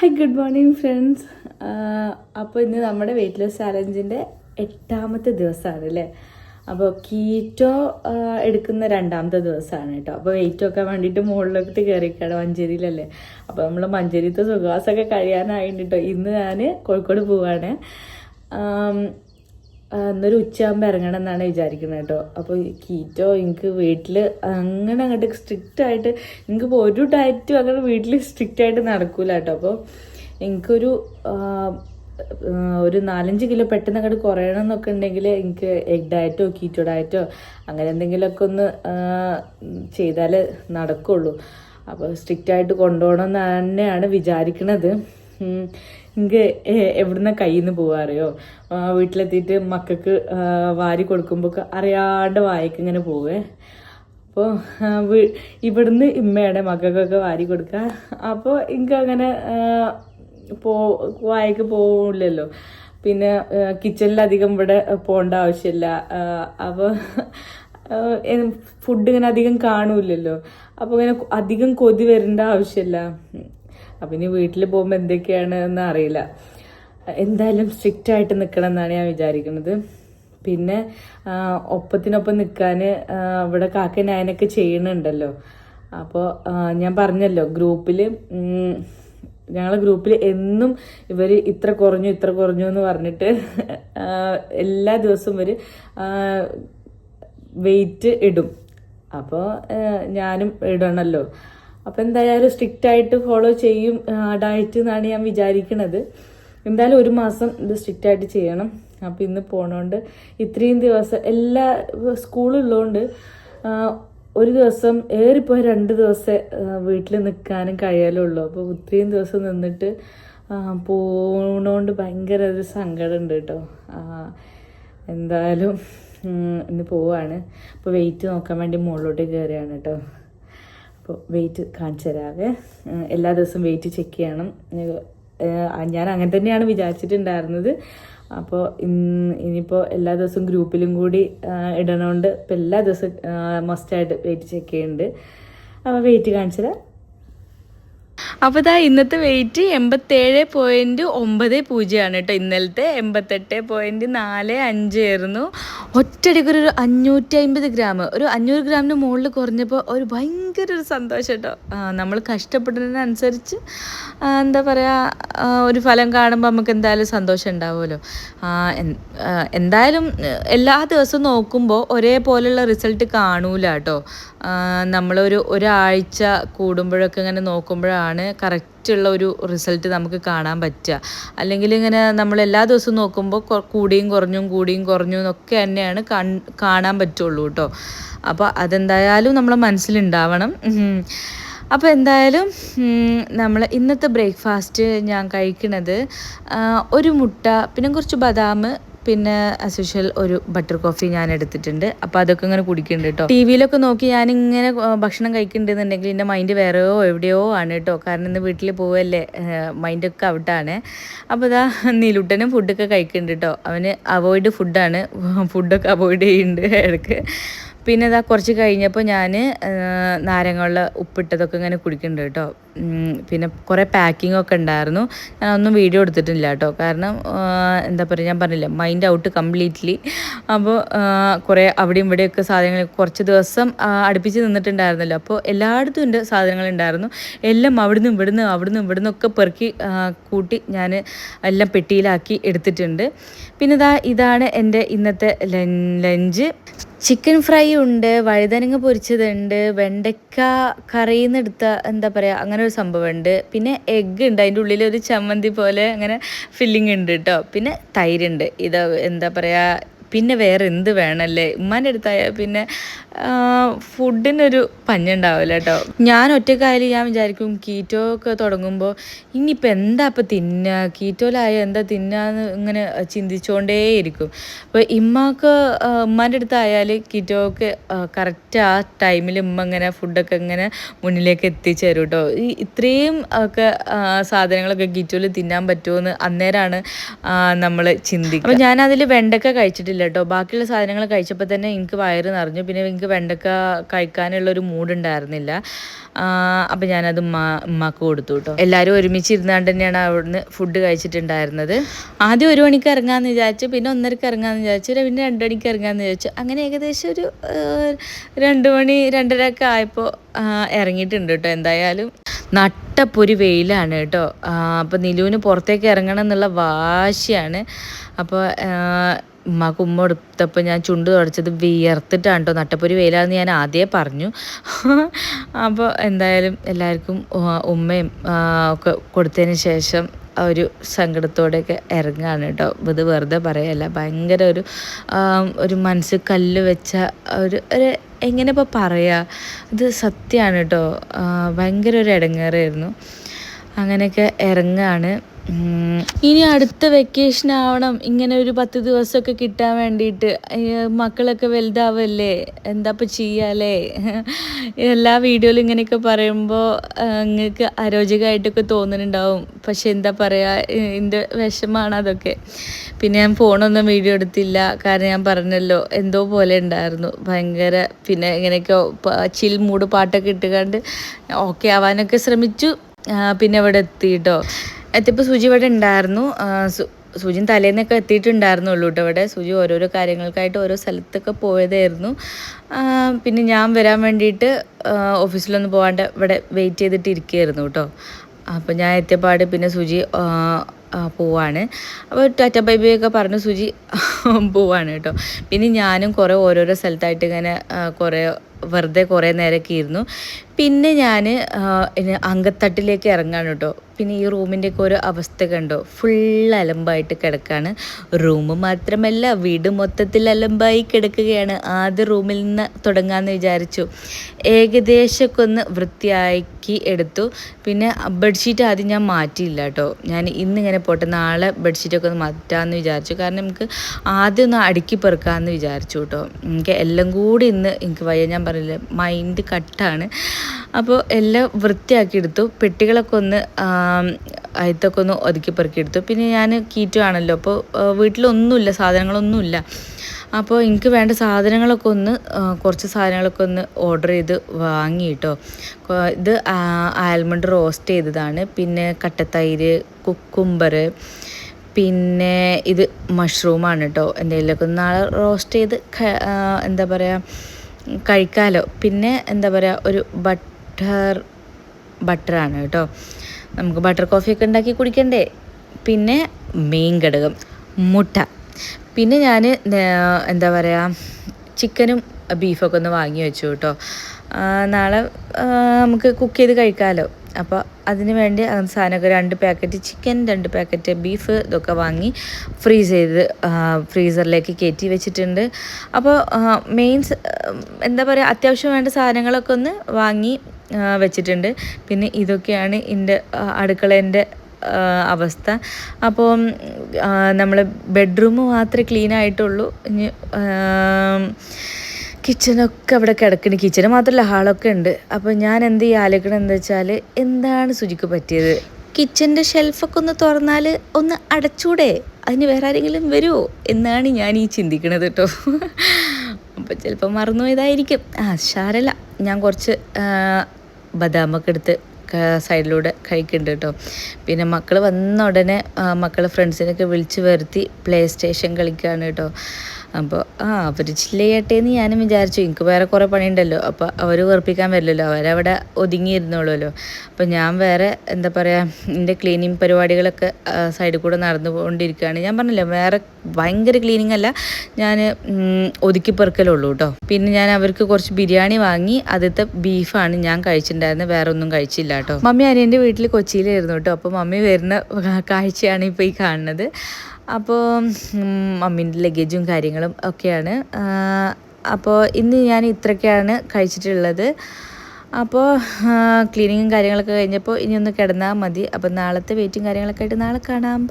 Hi good morning friends അപ്പോൾ ഇന്ന് നമ്മുടെ വെയിറ്റ് ലോസ് ചാലഞ്ചിന്റെ എട്ടാമത്തെ ദിവസമാണ് അല്ലേ? അപ്പോൾ കീറ്റോ എടുക്കുന്ന രണ്ടാമത്തെ ദിവസമാണ് കേട്ടോ. അപ്പോൾ വെയിറ്റ് ഒക്കെ വേണ്ടിയിട്ട് മുകളിലോട്ട് കയറിക്കാണ് മഞ്ചേരിയിലല്ലേ? അപ്പോൾ നമ്മൾ മഞ്ചേരിത്തെ സുഖവാസമൊക്കെ കഴിയാനായിട്ട് കേട്ടോ ഇന്ന് ഞാൻ കോഴിക്കോട് പോവാണ്. ഇന്നൊരു ഉച്ചയാകുമ്പോൾ ഇറങ്ങണം എന്നാണ് വിചാരിക്കുന്നത് കേട്ടോ. അപ്പോൾ കീറ്റോ എനിക്ക് വീട്ടിൽ അങ്ങനെ അങ്ങോട്ട് സ്ട്രിക്റ്റ് ആയിട്ട് എനിക്കിപ്പോൾ ഒരു ഡയറ്റും അങ്ങനെ വീട്ടിൽ സ്ട്രിക്റ്റ് ആയിട്ട് നടക്കൂല കേട്ടോ. അപ്പോൾ എനിക്കൊരു ഒരു നാലഞ്ച് കിലോ പെട്ടെന്ന് അങ്ങോട്ട് കുറയണം എന്നൊക്കെ ഉണ്ടെങ്കിൽ എനിക്ക് എഗ് ഡയറ്റോ കീറ്റോ ഡയറ്റോ അങ്ങനെ എന്തെങ്കിലുമൊക്കെ ഒന്ന് ചെയ്താൽ നടക്കുള്ളൂ. അപ്പോൾ സ്ട്രിക്റ്റ് ആയിട്ട് കൊണ്ടുപോകണം എന്ന് തന്നെയാണ് വിചാരിക്കണത്. ഉം. എനിക്ക് എവിടുന്ന കയ്യിൽ നിന്ന് പോവാറിയോ വീട്ടിലെത്തിയിട്ട് മക്കൾക്ക് വാരി കൊടുക്കുമ്പോൾ അറിയാണ്ട് വായിക്ക് ഇങ്ങനെ പോവേ അപ്പോൾ ഇവിടുന്ന് ഇമ്മയുടെ മക്കൾക്കൊക്കെ വാരി കൊടുക്കുക അപ്പോൾ എനിക്ക് അങ്ങനെ പോ വായിക്ക് പോവില്ലല്ലോ. പിന്നെ കിച്ചണിലധികം ഇവിടെ പോകേണ്ട ആവശ്യമില്ല. അപ്പോൾ ഫുഡ് ഇങ്ങനെ അധികം കാണൂലല്ലോ അപ്പോൾ ഇങ്ങനെ അധികം കൊതി വരേണ്ട ആവശ്യമില്ല. അപ്പം ഇനി വീട്ടിൽ പോകുമ്പോൾ എന്തൊക്കെയാണ് എന്ന് അറിയില്ല. എന്തായാലും സ്ട്രിക്റ്റ് ആയിട്ട് നിൽക്കണം എന്നാണ് ഞാൻ വിചാരിക്കുന്നത്. പിന്നെ ഒപ്പത്തിനൊപ്പം നിൽക്കാൻ ഇവിടെ കാക്ക ഞാനൊക്കെ ചെയ്യണുണ്ടല്ലോ അപ്പോൾ ഞാൻ പറഞ്ഞല്ലോ ഗ്രൂപ്പിൽ ഞങ്ങളെ ഗ്രൂപ്പിൽ എന്നും ഇവർ ഇത്ര കുറഞ്ഞു ഇത്ര കുറഞ്ഞു എന്ന് പറഞ്ഞിട്ട് എല്ലാ ദിവസവും ഇവർ വെയിറ്റ് ഇടും. അപ്പോൾ ഞാനും ഇടണമല്ലോ അപ്പോൾ എന്തായാലും സ്ട്രിക്റ്റ് ആയിട്ട് ഫോളോ ചെയ്യും ഡയറ്റ് എന്നാണ് ഞാൻ വിചാരിക്കുന്നത് എന്തായാലും ഒരു മാസം ഇത് സ്ട്രിക്റ്റ് ആയിട്ട് ചെയ്യണം. അപ്പം ഇന്ന് പോണോണ്ട് ഇത്രയും ദിവസം എല്ലാ സ്കൂളുള്ളതുകൊണ്ട് ഒരു ദിവസം ഏറിപ്പോയി രണ്ട് ദിവസം വീട്ടിൽ നിൽക്കാനും കഴിയാലുള്ളൂ. അപ്പോൾ ഇത്രയും ദിവസം നിന്നിട്ട് പോണോണ്ട് ഭയങ്കര ഒരു സങ്കടമുണ്ട് കേട്ടോ എന്തായാലും ഇന്ന് പോവാണ്. അപ്പോൾ വെയിറ്റ് നോക്കാൻ വേണ്ടി മുകളിലോട്ട് കയറിയാണ് കേട്ടോ അപ്പോൾ വെയിറ്റ് കാണിച്ചു തരാവേ. എല്ലാ ദിവസവും വെയിറ്റ് ചെക്ക് ചെയ്യണം. ഞാൻ അങ്ങനെ തന്നെയാണ് വിചാരിച്ചിട്ടുണ്ടായിരുന്നത്. അപ്പോൾ ഇനിയിപ്പോൾ എല്ലാ ദിവസവും ഗ്രൂപ്പിലും കൂടി ഇടണോണ്ട് ഇപ്പോൾ എല്ലാ ദിവസവും മസ്റ്റായിട്ട് വെയിറ്റ് ചെക്ക് ചെയ്യുന്നുണ്ട് അപ്പോൾ വെയിറ്റ് കാണിച്ചു തരാം. അപ്പോൾ ഇതാ ഇന്നത്തെ വെയിറ്റ് എൺപത്തേഴ് പോയിന്റ് ഒമ്പത് പൂജ്യമാണ് കേട്ടോ ഇന്നലത്തെ. എൺപത്തെട്ട് പോയിന്റ് നാല് അഞ്ച് ആയിരുന്നു. ഒറ്റയടിക്ക് ഒരു അഞ്ഞൂറ്റി അമ്പത് ഗ്രാം ഒരു അഞ്ഞൂറ് ഗ്രാമിന് മുകളിൽ കുറഞ്ഞപ്പോൾ ഒരു ഭയങ്കര ഒരു സന്തോഷം കേട്ടോ. നമ്മൾ കഷ്ടപ്പെടുന്നതിനനുസരിച്ച് എന്താ പറയുക ഒരു ഫലം കാണുമ്പോൾ നമുക്ക് എന്തായാലും സന്തോഷം ഉണ്ടാവുമല്ലോ. എന്തായാലും എല്ലാ ദിവസവും നോക്കുമ്പോൾ ഒരേപോലെയുള്ള റിസൾട്ട് കാണൂല കേട്ടോ. നമ്മളൊരു ഒരാഴ്ച കൂടുമ്പോഴൊക്കെ ഇങ്ങനെ നോക്കുമ്പോഴാണ് കറക്റ്റുള്ള ഒരു റിസൾട്ട് നമുക്ക് കാണാൻ പറ്റുക. അല്ലെങ്കിൽ ഇങ്ങനെ നമ്മൾ എല്ലാ ദിവസവും നോക്കുമ്പോൾ കൂടിയും കുറഞ്ഞും കൂടിയും കുറഞ്ഞും എന്നൊക്കെ തന്നെയാണ് കാണാൻ പറ്റുള്ളൂ കേട്ടോ അപ്പോൾ അതെന്തായാലും നമ്മളെ മനസ്സിലുണ്ടാവണം. അപ്പോൾ എന്തായാലും നമ്മൾ ഇന്നത്തെ ബ്രേക്ക്ഫാസ്റ്റ് ഞാൻ കഴിക്കുന്നത് ഒരു മുട്ട പിന്നെ കുറച്ച് ബദാം പിന്നെ ആസ് ഒരു ബട്ടർ കോഫി ഞാൻ എടുത്തിട്ടുണ്ട്. അപ്പോൾ അതൊക്കെ ഇങ്ങനെ കുടിക്കുന്നുണ്ട് കേട്ടോ ടി വിയിലൊക്കെ നോക്കി ഞാൻ ഇങ്ങനെ ഭക്ഷണം കഴിക്കുന്നുണ്ടെന്നുണ്ടെങ്കിൽ എന്റെ മൈൻഡ് വേറെയോ എവിടെയോ ആണ് കേട്ടോ കാരണം ഇന്ന് വീട്ടിൽ പോവല്ലേ മൈൻഡൊക്കെ ഔട്ടാണ് അപ്പോൾ ഇതാ നീലുട്ടനും ഫുഡൊക്കെ കഴിക്കുന്നുണ്ട് കേട്ടോ അവന് അവോയ്ഡ് ഫുഡാണ് ഫുഡൊക്കെ അവോയ്ഡ് ചെയ്യുന്നുണ്ട് ഇടയ്ക്ക് പിന്നെ ഇതാ കുറച്ച് കഴിഞ്ഞപ്പോൾ ഞാൻ നാരങ്ങയുള്ള ഉപ്പിട്ടതൊക്കെ ഇങ്ങനെ കുടിക്കുന്നുണ്ട് കേട്ടോ. പിന്നെ കുറേ പാക്കിംഗ് ഒക്കെ ഉണ്ടായിരുന്നു. ഞാൻ ഒന്നും വീഡിയോ എടുത്തിട്ടില്ല കേട്ടോ. കാരണം എന്താ പറയുക ഞാൻ പറഞ്ഞില്ല മൈൻഡ് ഔട്ട് കംപ്ലീറ്റ്ലി അപ്പോൾ കുറേ അവിടെയും ഇവിടെയൊക്കെ സാധനങ്ങൾ കുറച്ച് ദിവസം അടുപ്പിച്ച് നിന്നിട്ടുണ്ടായിരുന്നല്ലോ. അപ്പോൾ എല്ലായിടത്തും എന്റെ സാധനങ്ങളുണ്ടായിരുന്നു എല്ലാം അവിടുന്ന് ഇവിടുന്ന് അവിടുന്ന് ഇവിടുന്ന് ഒക്കെ പെറുക്കി കൂട്ടി ഞാൻ എല്ലാം പെട്ടിയിലാക്കി എടുത്തിട്ടുണ്ട്. പിന്നെ ഇതാ ഇതാണ് എന്റെ ഇന്നത്തെ ലഞ്ച്. ചിക്കൻ ഫ്രൈ ഉണ്ട് വഴുതനങ്ങ പൊരിച്ചതുണ്ട് വെണ്ടയ്ക്ക കറിയിൽ എടുത്ത എന്താ പറയുക അങ്ങനെ ഒരു സംഭവമുണ്ട്. പിന്നെ എഗ്ഗ് ഉണ്ട് അതിന്റെ ഉള്ളിൽ ഒരു ചമ്മന്തി പോലെ അങ്ങനെ ഫില്ലിംഗ് ഉണ്ട് കേട്ടോ പിന്നെ തൈരുണ്ട് ഇത് എന്താ പറയുക പിന്നെ വേറെ എന്ത് വേണമല്ലേ ഉമ്മാന്റെ അടുത്തായാൽ പിന്നെ ഫുഡിനൊരു പഞ്ഞുണ്ടാവില്ല കേട്ടോ ഞാൻ ഒറ്റക്കായാലും ഞാൻ വിചാരിക്കും കീറ്റോ ഒക്കെ തുടങ്ങുമ്പോൾ ഇനിയിപ്പോൾ എന്താ ഇപ്പം തിന്നുക കീറ്റോയിലായ എന്താ തിന്നാന്ന് ഇങ്ങനെ ചിന്തിച്ചുകൊണ്ടേയിരിക്കും അപ്പോൾ ഇമ്മക്ക് ഉമ്മാന്റെ അടുത്തായാൽ കീറ്റോക്ക് കറക്റ്റ് ആ ടൈമിൽ ഉമ്മ ഇങ്ങനെ ഫുഡൊക്കെ ഇങ്ങനെ മുന്നിലേക്ക് എത്തിച്ചു തരും കേട്ടോ ഈ ഇത്രയും ഒക്കെ സാധനങ്ങളൊക്കെ കീറ്റോയിൽ തിന്നാൻ പറ്റുമോ എന്ന് അന്നേരമാണ് നമ്മൾ ചിന്തിക്കുക അപ്പോൾ ഞാനതിൽ വെണ്ടക്ക കഴിച്ചിട്ടില്ല. കഴിച്ചില്ല കേട്ടോ ബാക്കിയുള്ള സാധനങ്ങൾ കഴിച്ചപ്പോൾ തന്നെ എനിക്ക് വയറ് നിറഞ്ഞു. പിന്നെ എനിക്ക് വെണ്ടക്ക കഴിക്കാനുള്ള ഒരു മൂഡ് ഉണ്ടായിരുന്നില്ല. അപ്പം ഞാനത് ഉമ്മ ഉമ്മാക്ക് കൊടുത്തു കേട്ടോ എല്ലാവരും ഒരുമിച്ച് ഇരുന്നാണ്ട് തന്നെയാണ് അവിടുന്ന് ഫുഡ് കഴിച്ചിട്ടുണ്ടായിരുന്നത്. ആദ്യം ഒരു മണിക്ക് ഇറങ്ങാമെന്ന് വിചാരിച്ചു. പിന്നെ ഒന്നരക്ക് ഇറങ്ങാമെന്ന് വിചാരിച്ചു. പിന്നെ രണ്ട് മണിക്ക് ഇറങ്ങാമെന്ന് വിചാരിച്ചു. അങ്ങനെ ഏകദേശം ഒരു രണ്ട് മണി രണ്ടര ഒക്കെ ആയപ്പോൾ ഇറങ്ങിയിട്ടുണ്ട് കേട്ടോ എന്തായാലും. നട്ടപ്പൊരി വെയിലാണ് കേട്ടോ അപ്പോൾ നിലുവിന് പുറത്തേക്ക് ഇറങ്ങണം എന്നുള്ള വാശിയാണ്. അപ്പോൾ ഉമ്മാക്ക് ഉമ്മ എടുത്തപ്പോൾ ഞാൻ ചുണ്ട് തുടച്ചത് വിയർത്തിട്ടാണ് കേട്ടോ. നട്ടപ്പൊരി വെയിലാണെന്ന് ഞാൻ ആദ്യമേ പറഞ്ഞു. അപ്പോൾ എന്തായാലും എല്ലാവർക്കും ഉമ്മയും ഒക്കെ കൊടുത്തതിന് ശേഷം ഒരു സങ്കടത്തോടെയൊക്കെ ഇറങ്ങുകയാണ് കേട്ടോ. ഇത് വെറുതെ പറയല്ല. ഭയങ്കര ഒരു ഒരു മനസ്സിൽ കല്ല് വെച്ച ഒരു ഒരു എങ്ങനെ ഇപ്പോൾ പറയുക ഇത് സത്യമാണ് കേട്ടോ. ഭയങ്കര ഒരു ഇടങ്ങേറായിരുന്നു. അങ്ങനെയൊക്കെ ഇറങ്ങുകയാണ്. ഇനി അടുത്ത വെക്കേഷൻ ആവണം. ഇങ്ങനെ ഒരു പത്ത് ദിവസമൊക്കെ കിട്ടാൻ വേണ്ടിയിട്ട്. മക്കളൊക്കെ വലുതാവല്ലേ? എന്താ ഇപ്പം ചെയ്യാലേ എല്ലാ വീഡിയോയിലും ഇങ്ങനെയൊക്കെ പറയുമ്പോൾ നിങ്ങൾക്ക് അരോചകമായിട്ടൊക്കെ തോന്നുന്നുണ്ടാവും പക്ഷെ എന്താ പറയുക എന്റെ വിഷമാണ് അതൊക്കെ. പിന്നെ ഞാൻ ഫോണൊന്നും വീഡിയോ എടുത്തില്ല. കാരണം ഞാൻ പറഞ്ഞല്ലോ എന്തോ പോലെ ഉണ്ടായിരുന്നു. ഭയങ്കര പിന്നെ ഇങ്ങനെയൊക്കെ ചിൽ മൂട് പാട്ടൊക്കെ ഇട്ടുകൊണ്ട് ഓക്കെ ആവാനൊക്കെ ശ്രമിച്ചു. പിന്നെ അവിടെ എത്തി കേട്ടോ എത്തിയപ്പോൾ സുജി ഇവിടെ ഉണ്ടായിരുന്നു. സുജിൻ തലേന്നൊക്കെ എത്തിയിട്ടുണ്ടായിരുന്നുള്ളൂ കേട്ടോ ഇവിടെ. സുജി ഓരോരോ കാര്യങ്ങൾക്കായിട്ട് ഓരോ സ്ഥലത്തൊക്കെ പോയതായിരുന്നു. പിന്നെ ഞാൻ വരാൻ വേണ്ടിയിട്ട് ഓഫീസിലൊന്ന് പോകാണ്ട് ഇവിടെ വെയിറ്റ് ചെയ്തിട്ട് ഇരിക്കുകയായിരുന്നു കേട്ടോ അപ്പോൾ ഞാൻ എത്തിയപാട് പിന്നെ സുജി പോവാണ്. അപ്പോൾ ടാറ്റ ബൈ ഒക്കെ പറഞ്ഞ് സുജി പോവാണ് കേട്ടോ പിന്നെ ഞാനും കുറേ ഓരോരോ സ്ഥലത്തായിട്ട് ഇങ്ങനെ കുറേ വെറുതെ കുറേ നേരമൊക്കെ ഇരുന്നു. പിന്നെ ഞാൻ അങ്കത്തട്ടിലേക്ക് ഇറങ്ങാണ് കേട്ടോ. പിന്നെ ഈ റൂമിന്റെയൊക്കെ ഒരു അവസ്ഥ കണ്ടോ? ഫുൾ അലമ്പായിട്ട് കിടക്കാണ്. റൂം മാത്രമല്ല വീട് മൊത്തത്തിൽ അലമ്പായി കിടക്കുകയാണ്. ആദ്യ റൂമിൽ നിന്ന് തുടങ്ങാമെന്ന് വിചാരിച്ചു. ഏകദേശമൊക്കെ ഒന്ന് വൃത്തിയാക്കി എടുത്തു. പിന്നെ ബെഡ്ഷീറ്റ് ആദ്യം ഞാൻ മാറ്റിയില്ല കേട്ടോ. ഞാൻ ഇന്നിങ്ങനെ പോട്ടെ നാളെ ബെഡ്ഷീറ്റൊക്കെ ഒന്ന് മാറ്റാമെന്ന് വിചാരിച്ചു. കാരണം നമുക്ക് ആദ്യം ഒന്ന് അടുക്കി പെറുക്കാമെന്ന് വിചാരിച്ചു കേട്ടോ. എനിക്ക് എല്ലാം കൂടി ഇന്ന് എനിക്ക് വയ്യ. ഞാൻ പറഞ്ഞില്ല മൈൻഡ് കട്ടാണ് അപ്പോൾ എല്ലാം വൃത്തിയാക്കി എടുത്തു. പെട്ടികളൊക്കെ ഒന്ന് അയത്തൊക്കെ ഒന്ന് ഒതുക്കി പെറുക്കി എടുത്തു. പിന്നെ ഞാൻ കീറ്റു ആണല്ലോ. അപ്പോൾ വീട്ടിലൊന്നുമില്ല സാധനങ്ങളൊന്നുമില്ല. അപ്പോൾ എനിക്ക് വേണ്ട സാധനങ്ങളൊക്കെ ഒന്ന് കുറച്ച് സാധനങ്ങളൊക്കെ ഒന്ന് ഓർഡർ ചെയ്ത് വാങ്ങി കേട്ടോ ഇത് ആൽമണ്ട് റോസ്റ്റ് ചെയ്തതാണ്. പിന്നെ കട്ടത്തൈര് കുക്കുംബർ പിന്നെ ഇത് മഷ്റൂമാണ് കേട്ടോ എന്തെങ്കിലുമൊക്കെ നാളെ റോസ്റ്റ് ചെയ്ത് എന്താ പറയുക കഴിക്കാമല്ലോ പിന്നെ എന്താ പറയുക ഒരു ബട്ടർ ബട്ടറാണ് കേട്ടോ. നമുക്ക് ബട്ടർ കോഫിയൊക്കെ ഉണ്ടാക്കി കുടിക്കണ്ടേ? പിന്നെ മെയിൻ ഘടകം മുട്ട. പിന്നെ ഞാൻ എന്താ പറയുക ചിക്കനും ബീഫൊക്കെ ഒന്ന് വാങ്ങി വെച്ചു കേട്ടോ. നാളെ നമുക്ക് കുക്ക് ചെയ്ത് കഴിക്കാമല്ലോ അപ്പോൾ അതിന് വേണ്ടി ആ സാധനമൊക്കെ രണ്ട് പാക്കറ്റ് ചിക്കൻ രണ്ട് പാക്കറ്റ് ബീഫ് ഇതൊക്കെ വാങ്ങി ഫ്രീസ് ചെയ്ത് ഫ്രീസറിലേക്ക് കയറ്റി വെച്ചിട്ടുണ്ട്. അപ്പോൾ മെയിൻസ് എന്താ പറയുക അത്യാവശ്യം വേണ്ട സാധനങ്ങളൊക്കെ ഒന്ന് വാങ്ങി വെച്ചിട്ടുണ്ട്. പിന്നെ ഇതൊക്കെയാണ് എന്റെ അടുക്കളേന്റെ അവസ്ഥ. അപ്പോൾ നമ്മൾ ബെഡ്റൂം മാത്രമേ ക്ലീൻ ആയിട്ടുള്ളൂ. ഇനി കിച്ചണൊക്കെ അവിടെ കിടക്കണ. കിച്ചണ് മാത്രമല്ല ഹാളൊക്കെ ഉണ്ട്. അപ്പോൾ ഞാൻ എന്ത് ആലോചിക്കണം എന്താ വെച്ചാൽ എന്താണ് സുജിക്ക് പറ്റിയത്? കിച്ചന്റെ ഷെൽഫൊക്കെ ഒന്ന് തുറന്നാൽ ഒന്ന് അടച്ചൂടെ? അതിന് വേറെ ആരെങ്കിലും വരുമോ എന്നാണ് ഞാൻ ഈ ചിന്തിക്കണത് കേട്ടോ അപ്പോൾ ചിലപ്പോൾ മറന്നുപോയതായിരിക്കും. ആ ഷാരല്ല ഞാൻ കുറച്ച് ബദാമൊക്കെ എടുത്ത് സൈഡിലൂടെ കഴിക്കുന്നുണ്ട് കേട്ടോ പിന്നെ മക്കൾ വന്ന ഉടനെ മക്കളെ ഫ്രണ്ട്സിനൊക്കെ വിളിച്ച് വരുത്തി പ്ലേ സ്റ്റേഷൻ കളിക്കുകയാണ് കേട്ടോ അപ്പോൾ ആ അവർ ചില്ലയട്ടെ എന്ന് ഞാനും വിചാരിച്ചു. എനിക്ക് വേറെ കുറേ പണിയുണ്ടല്ലോ. അപ്പോൾ അവർ വെറുപ്പിക്കാൻ വരില്ലല്ലോ. അവരവിടെ ഒതുങ്ങിയിരുന്നുള്ളൂല്ലോ അപ്പോൾ ഞാൻ വേറെ എന്താ പറയുക എന്റെ ക്ലീനിങ് പരിപാടികളൊക്കെ സൈഡിൽ കൂടെ നടന്നുകൊണ്ടിരിക്കുകയാണ്. ഞാൻ പറഞ്ഞില്ലേ വേറെ ഭയങ്കര ക്ലീനിങ് അല്ല. ഞാൻ ഒതുക്കി പെറുക്കലുള്ളൂ കേട്ടോ പിന്നെ ഞാൻ അവർക്ക് കുറച്ച് ബിരിയാണി വാങ്ങി ആദ്യത്തെ ബീഫാണ് ഞാൻ കഴിച്ചിട്ടുണ്ടായിരുന്നത് വേറെ ഒന്നും കഴിച്ചില്ല കേട്ടോ മമ്മി അനിയന്റെ വീട്ടിൽ കൊച്ചിയിലായിരുന്നു കേട്ടോ അപ്പോൾ മമ്മി വരുന്ന കാഴ്ചയാണ് ഇപ്പോൾ ഈ കാണുന്നത്. അപ്പോൾ മമ്മീന്റെ ലഗേജും കാര്യങ്ങളും ഒക്കെയാണ്. അപ്പോൾ ഇന്ന് ഞാൻ ഇത്രയൊക്കെയാണ് കഴിച്ചിട്ടുള്ളത്. അപ്പോൾ ക്ലീനിങ്ങും കാര്യങ്ങളൊക്കെ കഴിഞ്ഞപ്പോൾ ഇനി ഒന്ന് കിടന്നാൽ മതി. അപ്പോൾ നാളത്തെ വെയിറ്റും കാര്യങ്ങളൊക്കെ ആയിട്ട് നാളെ കാണാം.